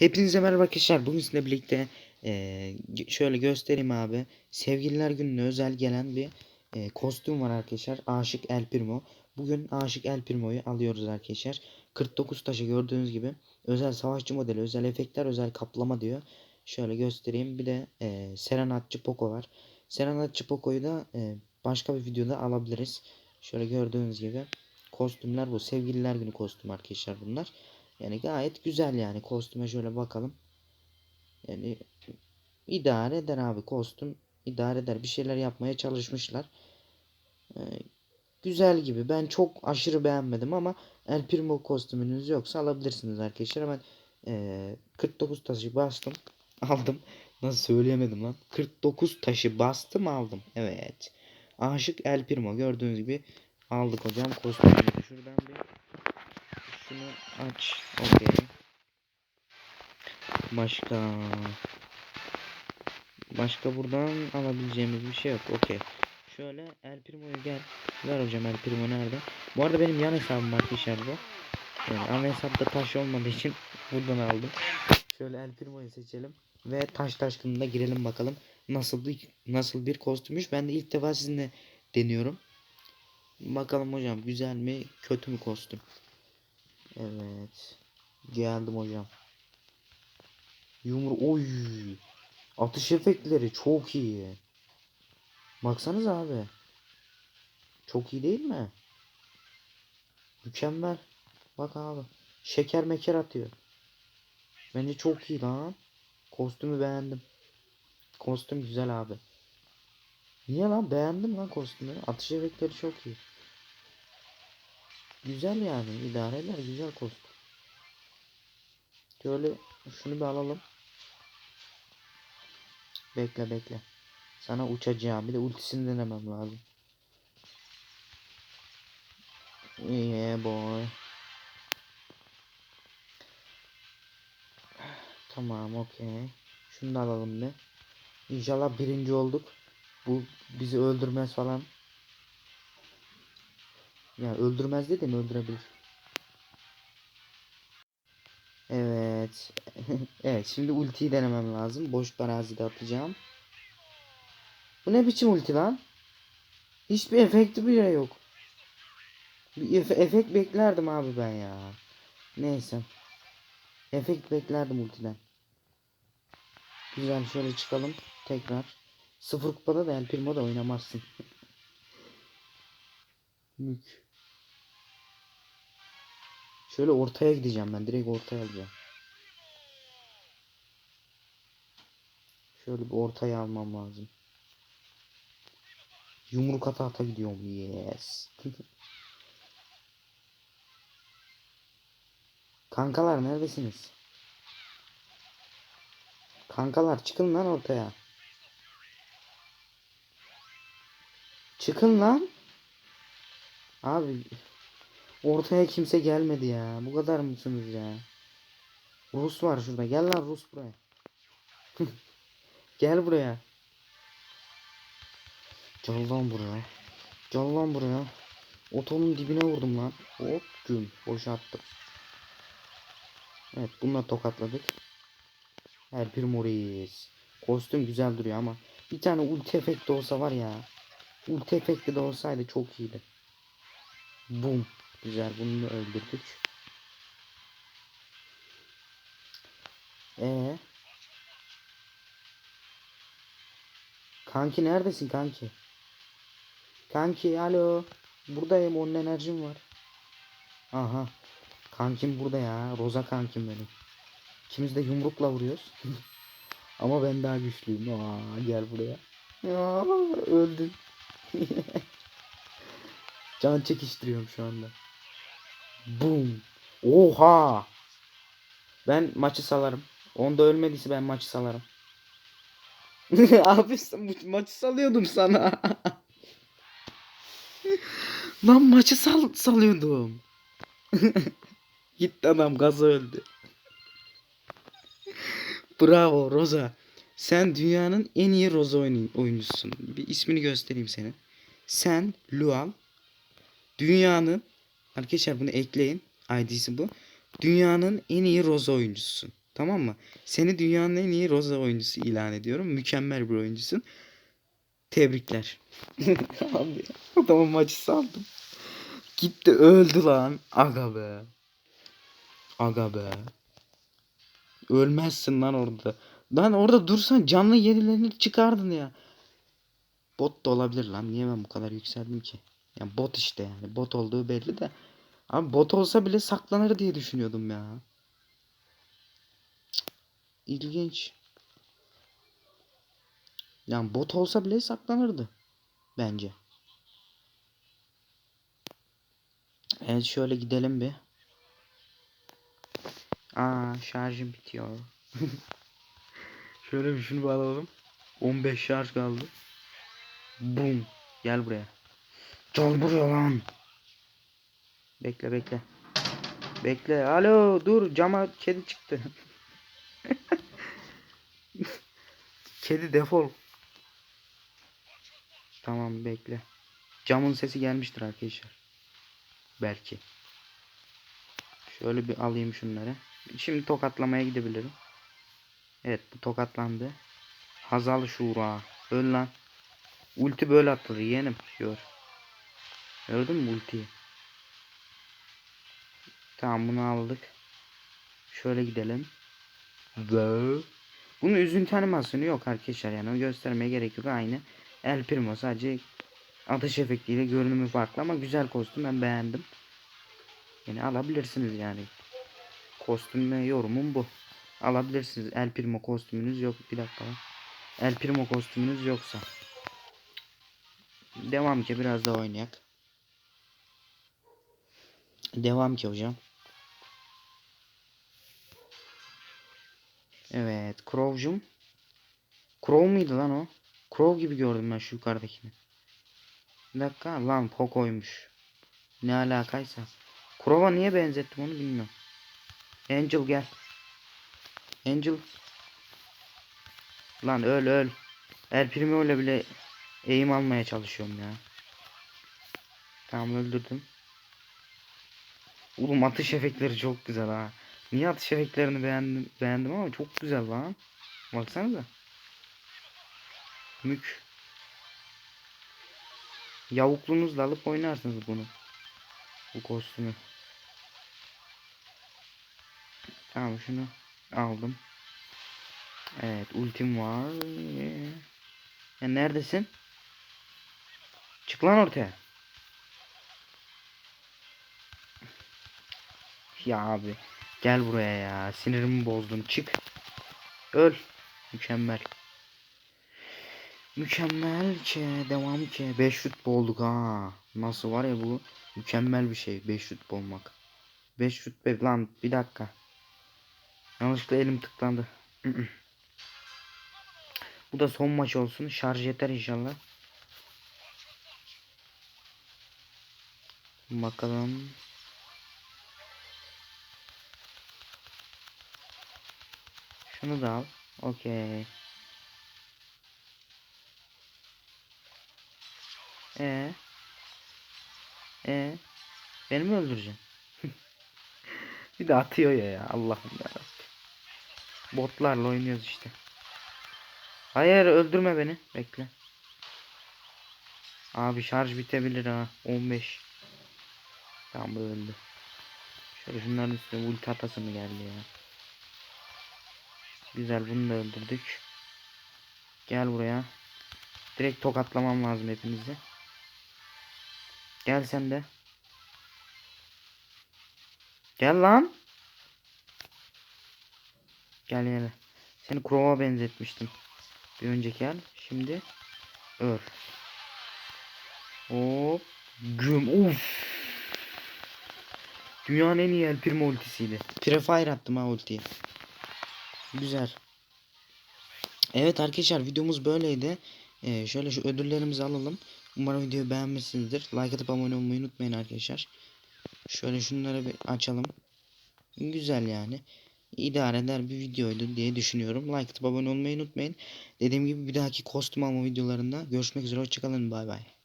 Hepinize merhaba arkadaşlar. Bugün sizinle birlikte ge- şöyle göstereyim abi. Sevgililer gününe özel gelen bir eee, kostüm var arkadaşlar. Aşık El Primo. Bugün Aşık El Primo'yu alıyoruz arkadaşlar. 49 taşı gördüğünüz gibi. Özel savaşçı modeli, özel efektler, özel kaplama diyor. Şöyle göstereyim. Bir de eee Serenatçı Poco var. Serenatçı Poco'yu da eee, başka bir videoda alabiliriz. Şöyle gördüğünüz gibi. Kostümler bu. Sevgililer günü kostüm arkadaşlar bunlar. Yani gayet güzel yani kostüme şöyle bakalım. Yani idare eder abi kostüm idare eder. Bir şeyler yapmaya çalışmışlar. Ee, güzel gibi. Ben çok aşırı beğenmedim ama El Primo kostümünüz yoksa alabilirsiniz arkadaşlar. Hemen ee, 49 taşı bastım. Aldım. Nasıl söyleyemedim lan. 49 taşı bastım aldım. Evet. Aşık El Primo gördüğünüz gibi aldık hocam kostümünü. Şuradan bir şunu aç. Okey. Başka başka buradan alabileceğimiz bir şey yok. Okey. Şöyle El Primo'yu gel. Ver hocam El Primo nerede? Bu arada benim yan hesabım arkadaşlar bu. Yani ana hesapta taş olmadığı için buradan aldım. Şöyle El Primo'yu seçelim ve taş taşkınına girelim bakalım. Nasıl bir nasıl bir kostümmüş. Ben de ilk defa sizinle deniyorum. Bakalım hocam güzel mi kötü mü kostüm? Evet. Geldim hocam. Yumru oy. Atış efektleri çok iyi. Baksanız abi. Çok iyi değil mi? Mükemmel. Bak abi. Şeker meker atıyor. Bence çok iyi lan. Kostümü beğendim. Kostüm güzel abi. Niye lan beğendim lan kostümü. Atış efektleri çok iyi. Güzel yani idare eder güzel kostüm. Şöyle şunu bir alalım. Bekle bekle. Sana uçacağım. Bir de ultisini denemem lazım. Yeah boy. Tamam okey. Şunu da alalım bir. İnşallah birinci olduk. Bu bizi öldürmez falan. Ya öldürmez dedim öldürebilir. Evet. evet şimdi ultiyi denemem lazım. Boş arazide atacağım. Bu ne biçim ulti lan? Hiçbir efekti bile yok. Bir efe- efekt beklerdim abi ben ya. Neyse. Efekt beklerdim ultiden. Güzel şöyle çıkalım. Tekrar. Sıfır kupada da El Primo da oynamazsın. Mük. Şöyle ortaya gideceğim ben. Direkt ortaya alacağım. Şöyle bir ortaya almam lazım. Yumruk ata ata gidiyorum. Yes. Kankalar neredesiniz? Kankalar çıkın lan ortaya. Çıkın lan. Abi ortaya kimse gelmedi ya. Bu kadar mısınız ya? Rus var şurada. Gel lan Rus buraya. Gel buraya. Gel lan buraya. Gel lan buraya. Otonun dibine vurdum lan. Hop güm. Boşalttım. Evet bununla tokatladık. Her bir Morris. Kostüm güzel duruyor ama bir tane ulti efekti olsa var ya. Ulti efekti de olsaydı çok iyiydi. Boom. Güzel bunu da öldürdük. Ee. Kanki neredesin kanki? Kanki alo. Buradayım onun enerjim var. Aha. Kankim burada ya. Roza kankim benim. İkimiz de yumrukla vuruyoruz. Ama ben daha güçlüyüm. Aa, gel buraya. Ya, öldün. Can çekiştiriyorum şu anda. Boom. Oha. Ben maçı salarım. Onda ölmediyse ben maçı salarım. Abi maçı salıyordum sana. Lan maçı sal salıyordum. Gitti adam gazı öldü. Bravo Roza. Sen dünyanın en iyi Roza oyun- oyuncususun. Bir ismini göstereyim senin. Sen Lual dünyanın arkadaşlar bunu ekleyin. ID'si bu. Dünyanın en iyi Roza oyuncususun. Tamam mı? Seni dünyanın en iyi Rosa oyuncusu ilan ediyorum. Mükemmel bir oyuncusun. Tebrikler. Abi adamın maçı saldım. Gitti öldü lan. Aga be. Aga be. Ölmezsin lan orada. Lan orada dursan canlı yenilerini çıkardın ya. Bot da olabilir lan. Niye ben bu kadar yükseldim ki? Yani bot işte yani. Bot olduğu belli de. Abi bot olsa bile saklanır diye düşünüyordum ya. İlginç. Yani bot olsa bile saklanırdı. Bence. Evet şöyle gidelim bir. Aa şarjım bitiyor. şöyle bir şunu bir alalım. 15 şarj kaldı. Bum. Gel buraya. Buraya lan. Bekle bekle. Bekle. Alo dur cama kedi çıktı. kedi defol. Tamam bekle. Camın sesi gelmiştir arkadaşlar. Belki. Şöyle bir alayım şunları. Şimdi tokatlamaya gidebilirim. Evet bu tokatlandı. Hazal Şura. Öl lan. Ulti böyle atılır yeğenim. Gör. Gördün mü ultiyi? Tamam bunu aldık. Şöyle gidelim. Ve bunun üzüntü animasyonu yok arkadaşlar yani o göstermeye gerek yok aynı. El Primo sadece atış efektiyle görünümü farklı ama güzel kostüm ben beğendim. Yani alabilirsiniz yani. Kostüme yorumum bu. Alabilirsiniz. El Primo kostümünüz yok. Bir dakika. El Primo kostümünüz yoksa. Devam ki biraz daha oynayak. Devam ki hocam. Evet. Crow'cum. Crow muydu lan o? Crow gibi gördüm ben şu yukarıdakini. Bir dakika lan Poco'ymuş. Ne alakaysa. Crow'a niye benzettim onu bilmiyorum. Angel gel. Angel. Lan öl öl. El Primo ile bile eğim almaya çalışıyorum ya. Tamam öldürdüm. Oğlum atış efektleri çok güzel ha. Niye atış efektlerini beğendim, beğendim ama çok güzel lan. Baksanıza. Mük. Yavukluğunuzla alıp oynarsınız bunu. Bu kostümü. Tamam şunu aldım. Evet ultim var. Ya neredesin? Çık lan ortaya. Ya abi. Gel buraya ya. Sinirimi bozdun. Çık. Öl. Mükemmel. Mükemmel ki. Devam ki. 5 şut olduk ha. Nasıl var ya bu. Mükemmel bir şey. 5 şut olmak. 5 şut be lan bir dakika. Yanlışlıkla elim tıklandı. bu da son maç olsun. Şarj yeter inşallah. Bakalım. Şunu da al. Okey. E. E. Beni mi öldüreceksin? bir de atıyor ya ya. Allah'ım ya. Botlarla oynuyoruz işte. Hayır öldürme beni. Bekle. Abi şarj bitebilir ha. 15. Tamam bu öldü. Şöyle şunların üstüne ulti atası mı geldi ya. Güzel bunu da öldürdük. Gel buraya. Direkt tokatlamam lazım hepinizi. Gel sen de. Gel lan. Gel gel. Seni Crow'a benzetmiştim. Bir önceki el. Şimdi öl. Hop. Güm. Uf. Dünyanın en iyi El Primo ultisiydi. Prefire attım ha ultiyi. Güzel. Evet arkadaşlar videomuz böyleydi. Ee, şöyle şu ödüllerimizi alalım. Umarım videoyu beğenmişsinizdir. Like atıp abone olmayı unutmayın arkadaşlar. Şöyle şunları bir açalım. Güzel yani. İdare eder bir videoydu diye düşünüyorum. Like atıp abone olmayı unutmayın. Dediğim gibi bir dahaki kostüm alma videolarında görüşmek üzere. Hoşçakalın. Bay bay.